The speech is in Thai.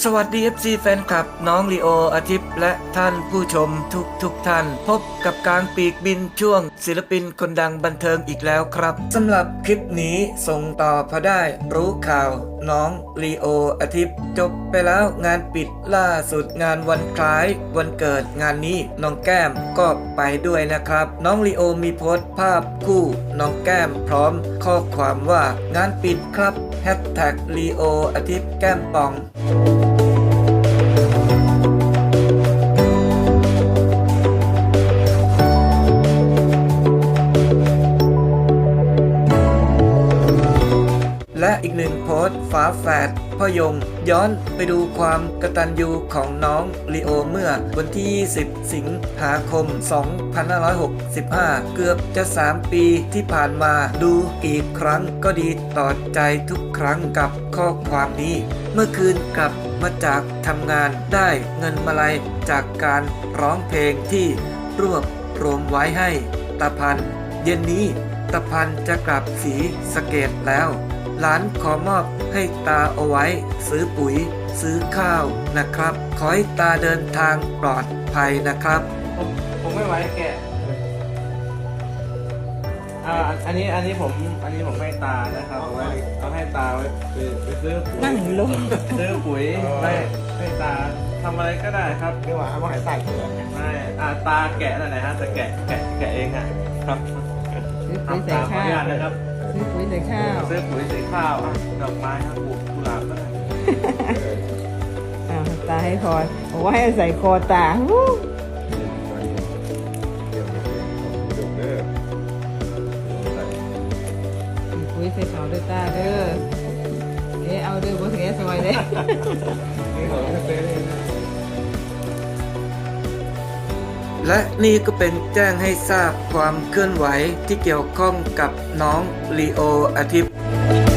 สวัสดี FC แฟนคลับ น้องลีโออาทิตย์และท่านผู้ชมทุกทุกท่าน พบกับการปีกบินช่วง ศิลปินคนดังบันเทิงอีกแล้วครับสำหรับคลิปนี้ส่งต่อพอได้รู้ข่าว น้องลีโออาทิตย์จบไปแล้วงานปิดล่าสุดงานวันคล้าย วันเกิดงานนี้น้องแก้มก็ไปด้วยนะครับ น้องลีโอมีโพสต์ภาพคู่น้องแก้มพร้อม ข้อความว่างานปิดครับแฮชแท็กลีโออาทิตย์แก้มปอง you และอีกหนึ่งโพสต์ฝาแฝดพ่อยง ย้อนไปดูความกระตัญญูของน้องลีโอเมื่อวันที่ 20 สิงหาคม 2565 เกือบจะ 3 ปีที่ผ่านมาดูอีกครั้งก็ดีต่อใจทุกครั้งกับข้อความนี้ เมื่อคืนกลับมาจากทำงานได้เงินมาลัยจากการร้องเพลงที่รวบรวมไว้ให้ตาพัน เย็นนี้ตาพันจะกลับสีสะเกตแล้ว หลานขอมอบให้ตาเอาไว้ ซื้อปุ๋ย ซื้อข้าวนะครับ ขอให้ตาเดินทางปลอดภัยนะครับ ผมผมไม่ไหวแกะอ่าอันนี้อันนี้ผมอันนี้ผมให้ตานะครับเอาไว้เอาให้ตาไว้ไปไปซื้อปุ๋ยนั่งลงซื้อปุ๋ยไม่ให้ตาทำอะไรก็ได้ครับไม่ว่าเอามาหายใส่เลยไม่อ่าตาแกะนั่นแหละฮะแต่แกะแกะแกะเองอะครับ ซื้อครัปุ๋บยใส่ตาขออข้านุญาวตนะครับ ซื้อปุ๋ยใส่ข้าวซื้อปุ๋ยใส่ข้าวอะดอกไม้ครับปลูกกุหลาบก็ได้อ่าตาให้พรบอกว่าให้ใส่คอตาฮู้เดี๋ยวเดี๋ยวเด้อซื้อปุ๋ยใส่เขาด้วยตาเด้อเอ๊ะเอาเด้อบ่เสียสวยเด้นี่ และนี่ก็เป็นแจ้งให้ทราบความเคลื่อนไหวที่เกี่ยวข้องกับน้องลีโออาทิตย์